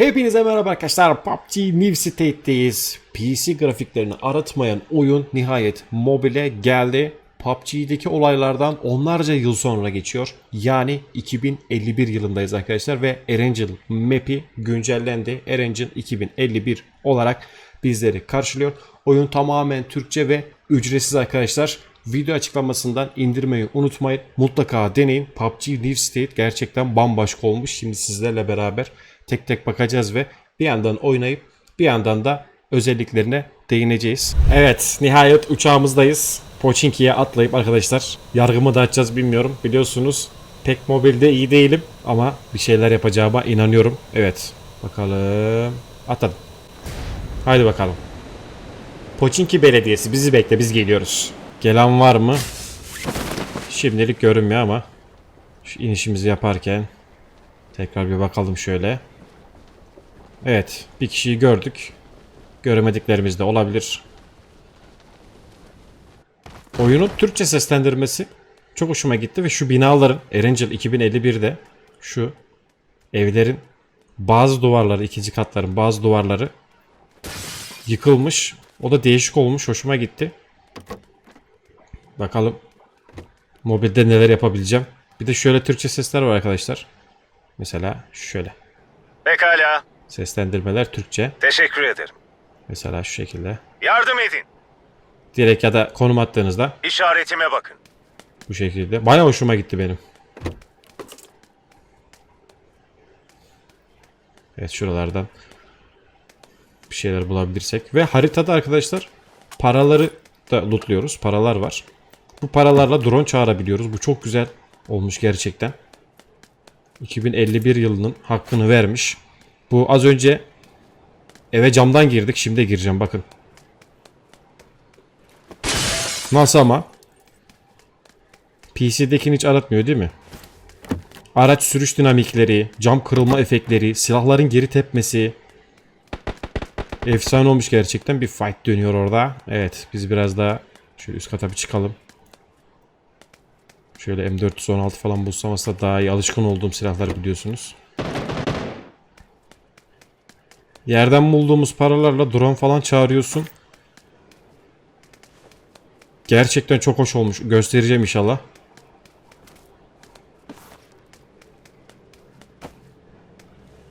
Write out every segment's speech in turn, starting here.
Hepinize merhaba arkadaşlar. PUBG New State'deyiz. PC grafiklerini aratmayan oyun nihayet mobile geldi. PUBG'deki olaylardan onlarca yıl sonra geçiyor. Yani 2051 yılındayız arkadaşlar ve Erangel map'i güncellendi. Erangel 2051 olarak bizleri karşılıyor. Oyun tamamen Türkçe ve ücretsiz arkadaşlar. Video açıklamasından indirmeyi unutmayın. Mutlaka deneyin. PUBG New State gerçekten bambaşka olmuş. Şimdi sizlerle beraber tek tek bakacağız ve bir yandan oynayıp bir yandan da özelliklerine değineceğiz. Evet nihayet uçağımızdayız. Pochinki'ye atlayıp arkadaşlar yargımı da açacağız bilmiyorum. Biliyorsunuz pek mobilde iyi değilim ama bir şeyler yapacağıma inanıyorum. Evet bakalım atladım. Haydi bakalım. Poçinki Belediyesi bizi bekle biz geliyoruz. Gelen var mı? Şimdilik görünmüyor ama şu inişimizi yaparken tekrar bir bakalım şöyle. Evet bir kişiyi gördük. Göremediklerimiz de olabilir. Oyunun Türkçe seslendirmesi çok hoşuma gitti ve şu binaların Erangel 2051'de şu evlerin bazı duvarları ikinci katların bazı duvarları yıkılmış. O da değişik olmuş. Hoşuma gitti. Bakalım mobilde neler yapabileceğim. Bir de şöyle Türkçe sesler var arkadaşlar. Mesela şöyle. Pekala. Seslendirmeler Türkçe. Teşekkür ederim. Mesela şu şekilde. Yardım edin. Direkt ya da konum attığınızda İşaretime bakın. bu şekilde. Baya hoşuma gitti benim. Evet şuralardan bir şeyler bulabilirsek. Ve haritada arkadaşlar paraları da lootluyoruz. Paralar var. Bu paralarla drone çağırabiliyoruz. Bu çok güzel olmuş gerçekten. 2051 yılının hakkını vermiş. Bu az önce eve camdan girdik. Şimdi gireceğim bakın. Nasıl ama? PC'dekini hiç aratmıyor değil mi? Araç sürüş dinamikleri, cam kırılma efektleri, silahların geri tepmesi. Efsane olmuş gerçekten. Bir fight dönüyor orada. Evet biz biraz daha şöyle üst kata bir çıkalım. Şöyle M416 falan bulsam aslında daha iyi alışkın olduğum silahlar biliyorsunuz. Yerden bulduğumuz paralarla drone falan çağırıyorsun. Gerçekten çok hoş olmuş. Göstereceğim inşallah.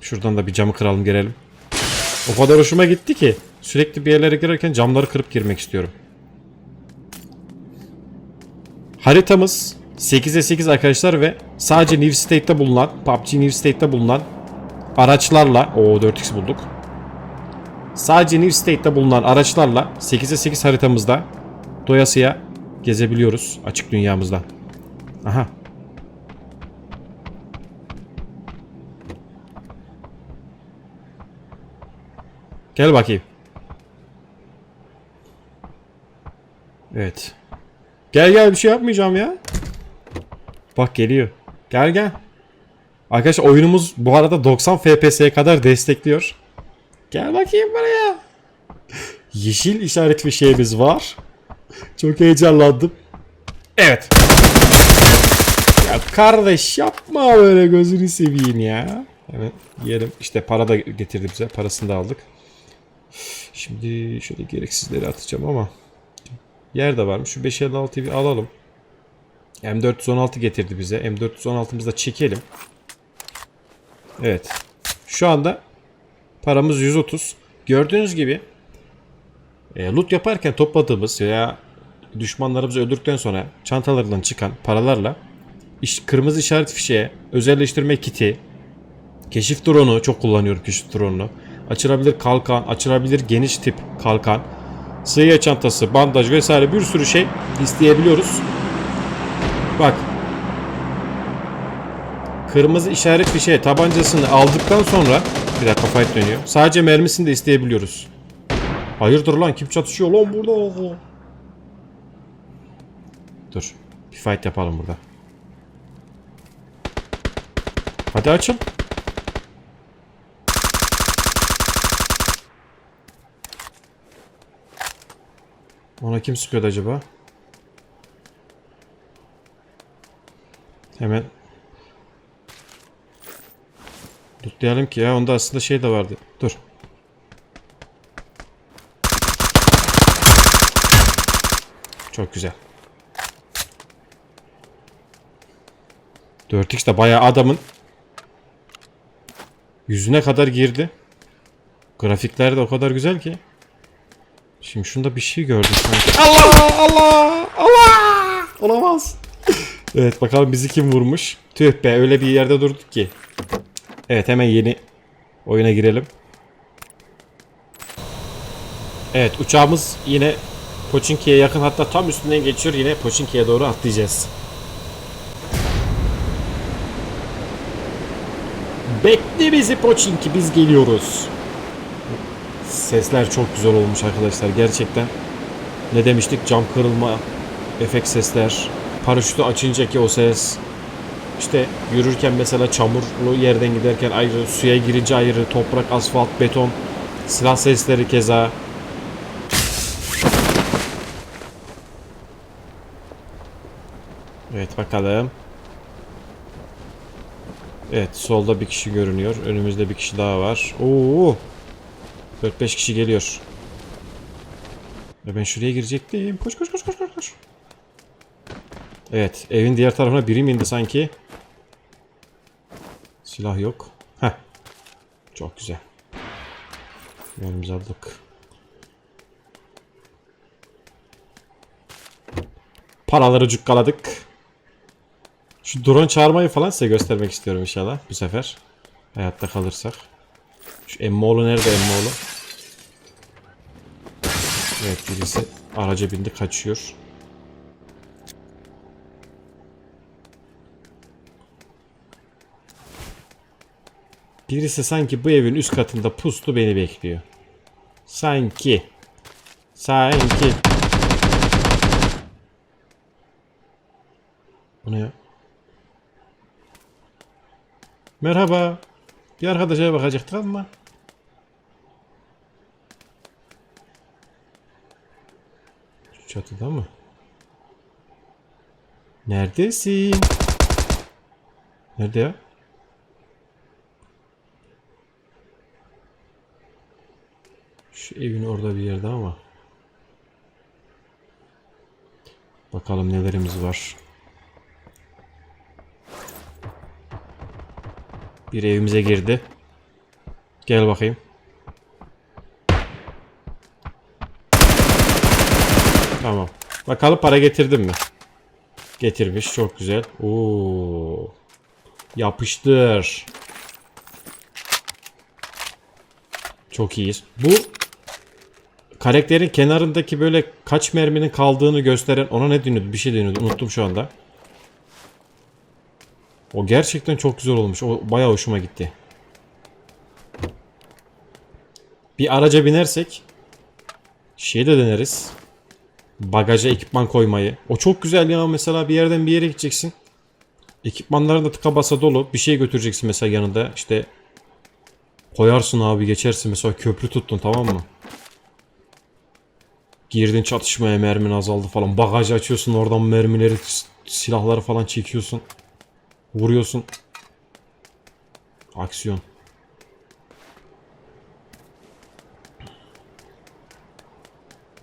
Şuradan da bir camı kıralım girelim. O kadar hoşuma gitti ki. Sürekli bir yerlere girerken camları kırıp girmek istiyorum. Haritamız 8'e 8 arkadaşlar ve sadece New State'te bulunan, PUBG New State'te bulunan araçlarla o 4x bulduk. Sadece New State'te bulunan araçlarla 8'e 8 haritamızda doyasıya gezebiliyoruz açık dünyamızda. Aha. Gel bakayım. Evet. Gel gel bir şey yapmayacağım ya. Bak geliyor. Gel gel. Arkadaşlar oyunumuz bu arada 90 FPS'ye kadar destekliyor. Gel bakayım buraya. Yeşil işaret bir şeyimiz var. Çok heyecanlandım. Evet. Ya kardeş yapma böyle gözünü seveyim ya. Evet yiyelim. İşte para da getirdi bize. Parasını da aldık. Şimdi şöyle gereksizleri atacağım ama yer de varmış. Şu 556'yı bir alalım. M416 getirdi bize. M416'mızı da çekelim. Evet. Şu anda paramız 130. Gördüğünüz gibi e, loot yaparken topladığımız veya düşmanlarımızı öldürdükten sonra çantalarından çıkan paralarla iş, kırmızı işaret fişeğe, özelleştirme kiti, keşif drone'u çok kullanıyorum keşif drone'unu. Açılabilir kalkan, açılabilir geniş tip kalkan, sığıya çantası, bandaj vesaire bir sürü şey isteyebiliyoruz. Bak. Kırmızı işaret fişeğe tabancasını aldıktan sonra bir dakika fight dönüyor. Sadece mermisini de isteyebiliyoruz. Hayırdır lan kim çatışıyor lan burada? Dur. Bir fight yapalım burada. Hadi açıl. Ona kim sıkıyordu acaba? Hemen. Tutlayalım ki ya onda aslında şey de vardı. Dur. Çok güzel. 4x de bayağı adamın yüzüne kadar girdi. Grafikler de o kadar güzel ki. Şimdi şunda bir şey gördüm sanki. Allah Allah Allah olamaz. evet bakalım bizi kim vurmuş. Tüh be öyle bir yerde durduk ki. Evet hemen yeni oyuna girelim. Evet uçağımız yine Poçinki'ye yakın hatta tam üstünden geçiyor yine Poçinki'ye doğru atlayacağız. Bekle bizi Poçinki biz geliyoruz. Sesler çok güzel olmuş arkadaşlar gerçekten. Ne demiştik cam kırılma efekt sesler. Paraşütü açınca ki o ses. İşte yürürken mesela çamurlu yerden giderken ayrı, suya girince ayrı, toprak, asfalt, beton, silah sesleri keza. Evet bakalım. Evet solda bir kişi görünüyor. Önümüzde bir kişi daha var. Oo. 4-5 kişi geliyor. Ve ben şuraya girecektim. Koş koş koş koş koş. Evet evin diğer tarafına biri mi indi sanki? Silah yok. Heh. Çok güzel. Yerimizi aldık. Paraları cukkaladık. Şu drone çağırmayı falan size göstermek istiyorum inşallah bu sefer. Hayatta kalırsak. Şu Emmoğlu nerede Emmoğlu? Evet birisi araca bindi kaçıyor. Birisi sanki bu evin üst katında pustu beni bekliyor. Sanki. Sanki. Bu ne ya? Merhaba. Bir arkadaşa bakacaktık ama. Şu çatıda mı? Neredesin? Nerede ya? Evin orada bir yerde ama. Bakalım nelerimiz var. Bir evimize girdi. Gel bakayım. Tamam. Bakalım para getirdim mi? Getirmiş. Çok güzel. Oo. Yapıştır. Çok iyiyiz. Bu karakterin kenarındaki böyle kaç merminin kaldığını gösteren ona ne deniyordu? Bir şey deniyordu. Unuttum şu anda. O gerçekten çok güzel olmuş. O bayağı hoşuma gitti. Bir araca binersek şey de deneriz. Bagaja ekipman koymayı. O çok güzel ya mesela bir yerden bir yere gideceksin. Ekipmanların da tıka basa dolu. Bir şey götüreceksin mesela yanında. İşte koyarsın abi geçersin mesela köprü tuttun tamam mı? Girdin çatışmaya mermin azaldı falan. Bagajı açıyorsun oradan mermileri silahları falan çekiyorsun. Vuruyorsun. Aksiyon.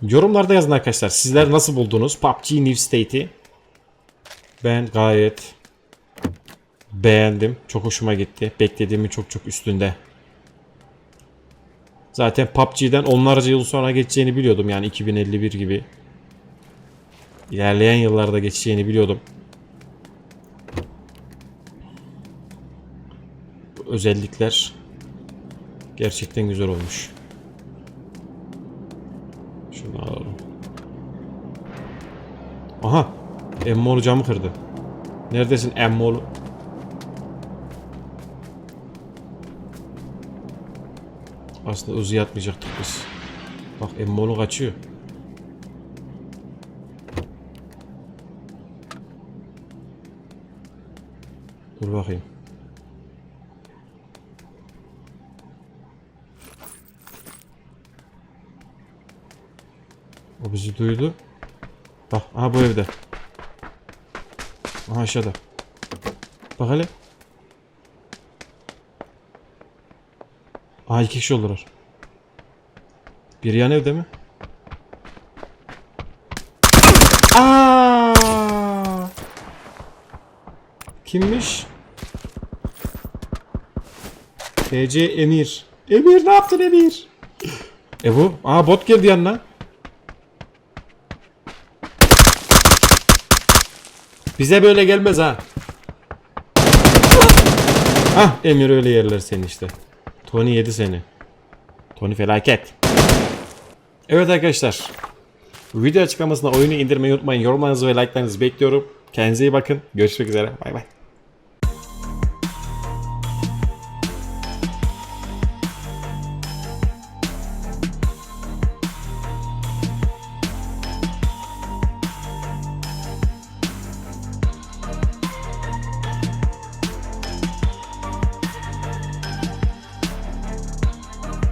Yorumlarda yazın arkadaşlar. Sizler nasıl buldunuz PUBG New State'i? Ben gayet beğendim. Çok hoşuma gitti. Beklediğimin çok çok üstünde. Zaten PUBG'den onlarca yıl sonra geçeceğini biliyordum. Yani 2051 gibi. İlerleyen yıllarda geçeceğini biliyordum. Bu özellikler gerçekten güzel olmuş. Şunu alalım. Aha. Emmoğlu camı kırdı. Neredesin Emmoğlu? Aslında Uzi atmayacaktık biz. Bak Emmoğlu kaçıyor. Dur bakayım. O bizi duydu. Bak aha bu evde. Aha aşağıda. Bak hele. Aa iki kişi oldular. Bir yan evde mi? Aa! Kimmiş? TC Emir. Emir ne yaptın Emir? E bu? Aa bot girdi yanına. Bize böyle gelmez ha. Hah Emir öyle yerler seni işte. Tony yedi seni. Tony felaket. Evet arkadaşlar. Video açıklamasına oyunu indirmeyi unutmayın. Yorumlarınızı ve like'larınızı bekliyorum. Kendinize iyi bakın. Görüşmek üzere. Bay bay.